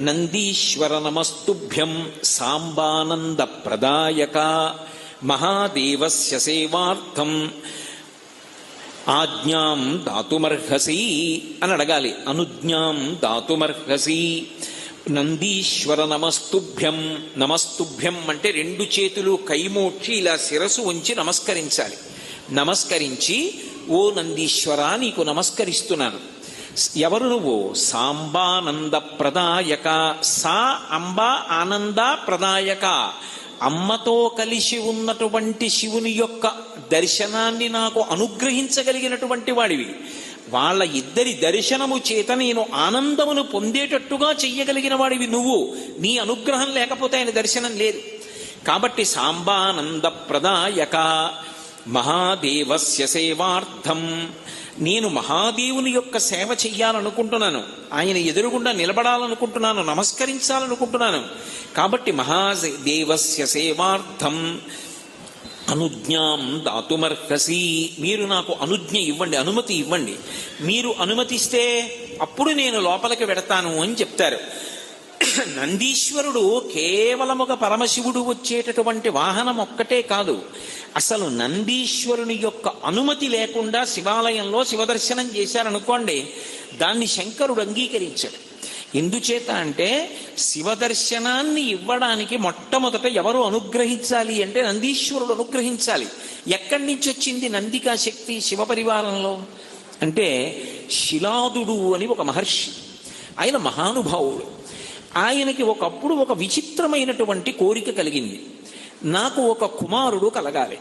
నందీశ్వర నమస్తుభ్యం సాంబానంద ప్రదాయక మహాదేవస్య సేవార్థం ఆజ్ఞాం దాతుమర్హసి అని అడగాలి. అనుజ్ఞాం దాతుమర్హసి. నందీశ్వర నమస్తుభ్యం నమస్తుభ్యం అంటే రెండు చేతులు కైమోక్షి ఇలా శిరసు ఉంచి నమస్కరించాలి. నమస్కరించి ఓ నందీశ్వర నీకు నమస్కరిస్తున్నాను. ఎవరు నువ్వు? సాంబానంద ప్రదాయక సా అంబ ఆనంద ప్రదాయక అమ్మతో కలిసి ఉన్నటువంటి శివుని యొక్క దర్శనాన్ని నాకు అనుగ్రహించగలిగినటువంటి వాడివి. వాళ్ళ ఇద్దరి దర్శనము చేత నేను ఆనందమును పొందేటట్టుగా చెయ్యగలిగిన వాడివి నువ్వు. నీ అనుగ్రహం లేకపోతే ఆయన దర్శనం లేదు. కాబట్టి సాంబానంద ప్రదాయక మహాదేవస్య సేవార్థం. నేను మహాదేవుని యొక్క సేవ చెయ్యాలనుకుంటున్నాను. ఆయన ఎదురుగుండా నిలబడాలనుకుంటున్నాను నమస్కరించాలనుకుంటున్నాను. కాబట్టి మహాదేవస్య సేవార్థం అనుజ్ఞాం దాతుమర్హసి. మీరు నాకు అనుజ్ఞ ఇవ్వండి అనుమతి ఇవ్వండి. మీరు అనుమతిస్తే అప్పుడు నేను లోపలికి వెడతాను అని చెప్తారు. నందీశ్వరుడు కేవలముగా పరమశివుడు వచ్చేటటువంటి వాహనం ఒక్కటే కాదు. అసలు నందీశ్వరుని యొక్క అనుమతి లేకుండా శివాలయంలో శివదర్శనం చేశారనుకోండి దాన్ని శంకరుడు అంగీకరించాడు. ఎందుచేత అంటే శివదర్శనాన్ని ఇవ్వడానికి మొట్టమొదట ఎవరు అనుగ్రహించాలి అంటే నందీశ్వరుడు అనుగ్రహించాలి. ఎక్కడి నుంచి వచ్చింది నందికా శక్తి శివ పరివారంలో? అంటే శిలాదుడు అని ఒక మహర్షి ఆయన మహానుభావుడు. ఆయనకి ఒకప్పుడు ఒక విచిత్రమైనటువంటి కోరిక కలిగింది. నాకు ఒక కుమారుడు కలగాలి.